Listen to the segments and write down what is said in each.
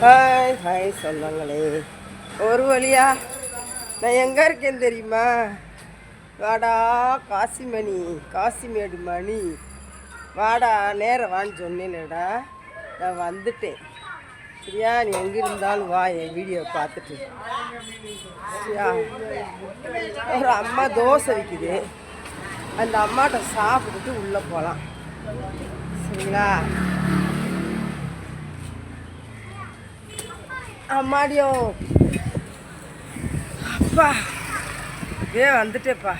Hi hi சொந்தங்களே ஒரு வழியா நான் எங்கே இருக்கேன் தெரியுமா? வாடா காசிமணி காசிமேடு மணி வாடா நேரம் வான்னு சொன்னேன்டா. நான் வந்துட்டேன். சரியா நீ எங்கே இருந்தாலும் வா என் வீடியோ பார்த்துட்டு. சரியா? ஒரு அம்மா தோசை விற்குது அந்த அம்மாட்ட சாப்பிட்டுட்டு உள்ளே போகலாம் சரிங்களா? அம்மாடியோ அப்பா. ஏ வந்துட்டேப்பா.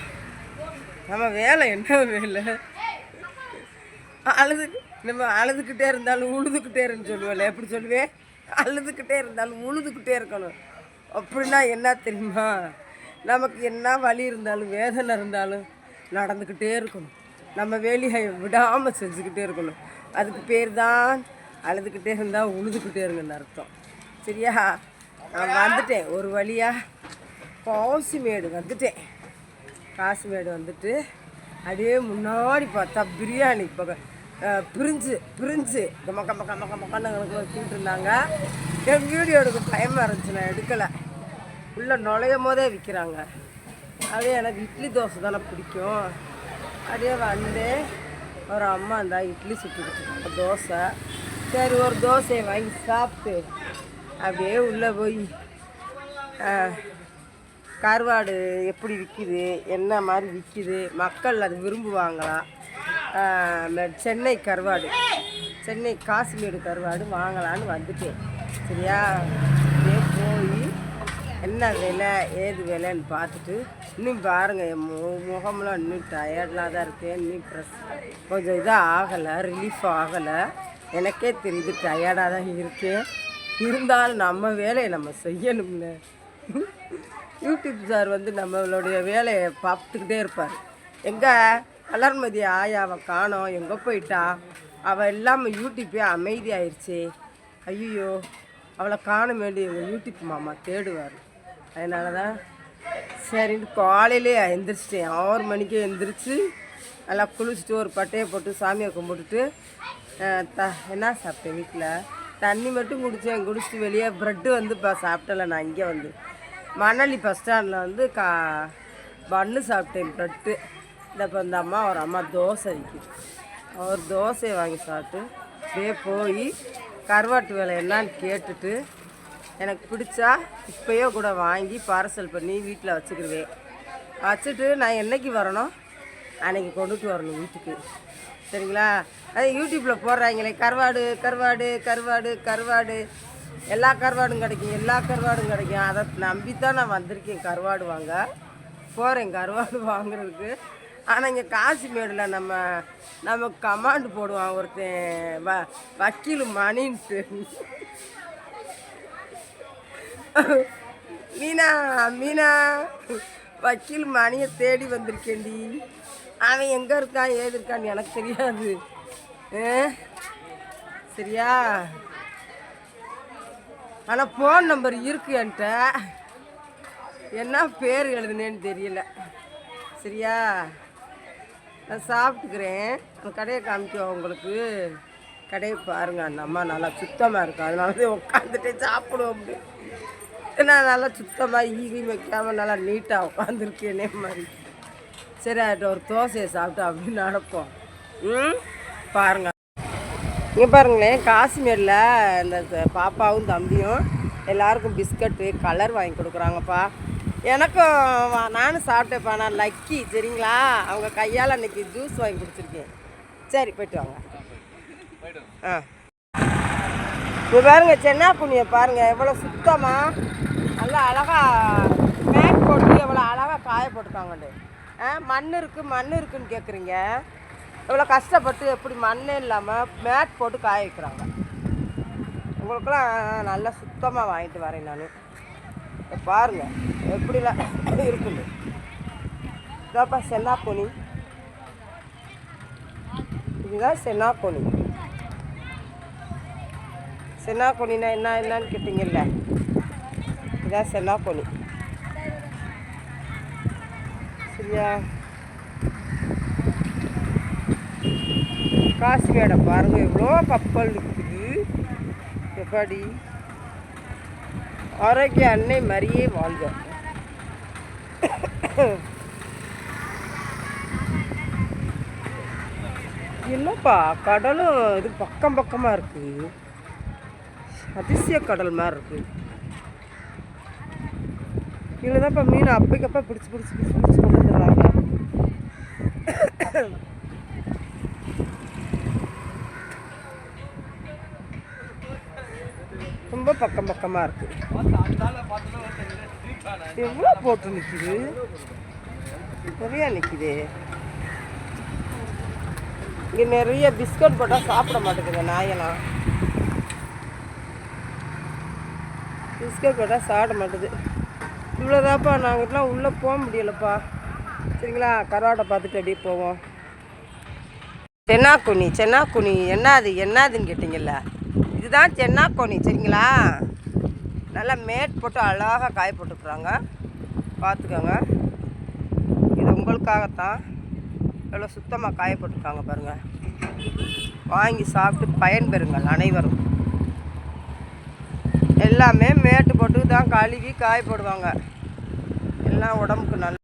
நம்ம வேலை என்ன வேலை? அழுது. நம்ம அழுதுகிட்டே இருந்தாலும் உழுதுகிட்டே இருன்னு சொல்லுவேன் எப்படி சொல்லுவேன் அழுதுகிட்டே இருந்தாலும் உழுதுகிட்டே இருக்கணும். அப்படின்னா என்ன தெரியுமா? நமக்கு என்ன வலி இருந்தாலும் வேதனை இருந்தாலும் நடந்துக்கிட்டே இருக்கணும். நம்ம வேலையை விடாமல் செஞ்சுக்கிட்டே இருக்கணும். அதுக்கு பேர் தான் அழுதுகிட்டே இருந்தால் உழுதுகிட்டே இருங்கன்னு அர்த்தம். சரியா? நான் வந்துட்டேன். ஒரு வழியா காசிமேடு வந்துட்டேன். காசிமேடு வந்துட்டு அப்படியே முன்னாடி பார்த்தா பிரியாணி இப்போ பிரிஞ்சு பிரிஞ்சு. கம்ம கம்ம மக்கம் கம்ம கண்ணு வச்சுக்கிட்டு இருந்தாங்க என் வீடியோ எடுக்க பயமாக இருந்துச்சு. நான் எடுக்கலை. உள்ளே நுழையும் போதே விற்கிறாங்க அப்படியே எனக்கு இட்லி தோசை தானே பிடிக்கும். அப்படியே வந்து ஒரு அம்மா இருந்தால் இட்லி சுட்டு தோசை. சரி ஒரு தோசையை வாங்கி சாப்பிட்டு அப்படியே உள்ளே போய் கருவாடு எப்படி விற்கிது என்ன மாதிரி விற்கிது மக்கள் அது விரும்புவாங்களா? சென்னை கருவாடு சென்னை காஷ்மீர் கருவாடு வாங்கலான்னு வந்துட்டேன். சரியா? அப்படியே போய் என்ன விலை ஏது விலைன்னு பார்த்துட்டு இன்னும் பாருங்கள் என் மு முகம்லாம் இன்னும் டயர்டெலாம் தான் இருக்கேன் இன்னும் ப்ரெஸ் கொஞ்சம் இதாக ஆகலை ரிலீஃப் ஆகலை. எனக்கே தெரியுது டயர்டாக தான் இருக்கேன். இருந்தாலும் நம்ம வேலையை நம்ம செய்யணும்ல யூடியூப் சார் வந்து நம்மளுடைய வேலையை பார்த்துக்கிட்டே இருப்பார். எங்கே கலர்மதி ஆயாவை காணோம் எங்கே போயிட்டா? அவள் இல்லாமல் யூடியூப்பே அமைதியாயிருச்சு. ஐயோ அவளை காண வேண்டிய எங்கள் யூடியூப் மாமா தேடுவார். அதனால தான் சரின்னு காலையிலே எந்திரிச்சிட்டேன். ஆறு மணிக்கே எந்திரிச்சு நல்லா குளிச்சுட்டு ஒரு பட்டையை போட்டு சாமியை கும்பிட்டுட்டு த என்ன சாப்பிட்டேன் வீட்டில்? தண்ணி மட்டும் குடித்தேன் குடிச்சிட்டு வெளியே ப்ரெட்டு வந்து இப்போ சாப்பிட்டல நான் இங்கே வந்து. மணலி பஸ் ஸ்டாண்டில் வந்து கா பன்னு சாப்பிட்டேன் ப்ரெட்டு இந்த இப்போ இந்த அம்மா ஒரு அம்மா தோசை விற்கிது ஒரு தோசையை வாங்கி சாப்பிட்டு அப்படியே போய் கருவாட்டு வேலை என்னான்னு கேட்டுட்டு எனக்கு பிடிச்சா இப்போயோ கூட வாங்கி பார்சல் பண்ணி வீட்டில் வச்சுக்கிடுவேன் வச்சுட்டு நான் என்னைக்கு வரணும்? அன்றைக்கி கொண்டுட்டு வரணும் வீட்டுக்கு. சரிங்களா? அது யூடியூப்பில் போடுறாங்களே கருவாடு கருவாடு கருவாடு கருவாடு. எல்லா கருவாடும் கிடைக்கும் எல்லா கருவாடும் கிடைக்கும். அதை நம்பி தான் நான் வந்திருக்கேன் கருவாடு வாங்க. போகிறேன் கருவாடு வாங்குறதுக்கு. ஆனால் இங்கே காசிமேடில் நம்ம நம்ம கமாண்டு போடுவான் ஒருத்தன் வ வக்கீல் மணின்ட்டு. மீனா மீனா வக்கீல் மணியை தேடி வந்திருக்கேன்டி. அவன் எங்கே இருக்கான் ஏது இருக்கான்னு எனக்கு தெரியாது. சரியா? ஆனால் ஃபோன் நம்பர் இருக்கு என்கிட்ட. என்ன பேர் எழுதுனேன்னு தெரியல. சரியா? நான் சாப்பிட்டுக்கிறேன். அந்த கடையை காமிக்கோ உங்களுக்கு? கடையை பாருங்க அந்த அம்மா நல்லா சுத்தமாக இருக்கும் அதனால தான் உட்காந்துட்டே சாப்பிடுவோம். நான் நல்லா சுத்தமாக ஈகி வைக்காமல் நல்லா நீட்டாக உட்காந்துருக்கேனே மாதிரி. சரி அதுட்ட ஒரு தோசையை சாப்பிட்டு அப்படின்னு நடப்போம். ம்? பாருங்க. இங்கே பாருங்களேன் காஷ்மீரில் இந்த பாப்பாவும் தம்பியும் எல்லாருக்கும் பிஸ்கட்டு கலர் வாங்கி கொடுக்குறாங்கப்பா. எனக்கும் நானும் சாப்பிட்டேன்ப்பா. நான் லக்கி சரிங்களா? அவங்க கையால் அன்னைக்கு ஜூஸ் வாங்கி குடிச்சிருக்கேன். சரி போயிட்டு வாங்க. ஆ. இப்போ பாருங்க சென்னா குனியை பாருங்க. எவ்வளோ சுத்தமாக நல்லா அழகா மேட் போட்டு எவ்வளோ அழகாக காய போட்டுருக்காங்கண்டு மண் இருக்குது மண் இருக்குன்னு கேட்குறீங்க எவ்வளோ கஷ்டப்பட்டு எப்படி மண் இல்லாமல் மேட் போட்டு காய வைக்கிறாங்க. உங்களுக்கெல்லாம் நல்லா சுத்தமாக வாங்கிட்டு வரேன் நான். பாருங்கள் எப்படிலாம் இருக்குது இதாப்பா சென்னாப்பொனி. இதுதான் சென்னா கொனின்னா என்ன என்னன்னு கேட்டிங்கல்ல? இதான் சென்னாக்கொனி சரியா காசு பாருங்க எவ்வளோ கப்பல் நிற்குது எப்பாடி? ஆரோக்கிய அன்னை மாதிரியே வாழ்க. என்னப்பா கடலும் இது பக்கம் பக்கமாக இருக்குது அதிசய கடல் மாதிரி இருக்கு. இதில் தான்ப்பா மீன் அப்பைக்கப்பா பிடிச்சி பிடிச்சி பிடிச்சி பிடிச்சி கொண்டு ரொம்ப பக்கம் பக்கமாக இருக்கு. எவ்வளோ போட்டு நிற்கிது நிறையா நிற்கிது இங்கே நிறைய பிஸ்கட் போட்டால் சாப்பிட மாட்டேங்குது நாயெல்லாம். பிஸ்கட் போட்டால் சாப்பிட மாட்டேது இவ்வளோதாப்பா நாங்கள்லாம் உள்ளே போக முடியலப்பா. சரிங்களா கருவாட்டை பார்த்துட்டு அப்படியே போவோம். சென்னாக்குனி சென்னாக்குனி என்னது என்னதுன்னு கேட்டிங்கல்ல? இதுதான் சென்னாக்குனி சரிங்களா? நல்லா மேட் போட்டு அழகாக காய போட்டுக்கிறாங்க. பார்த்துக்கோங்க. இது உங்களுக்காகத்தான். எவ்வளோ சுத்தமாக காய போட்டுருக்காங்க பாருங்கள் வாங்கி சாப்பிட்டு பயன்பெறுங்கள் அனைவரும். எல்லாமே மேட்டு போட்டு தான் கழுவி காய போடுவாங்க. எல்லாம் உடம்புக்கு நல்ல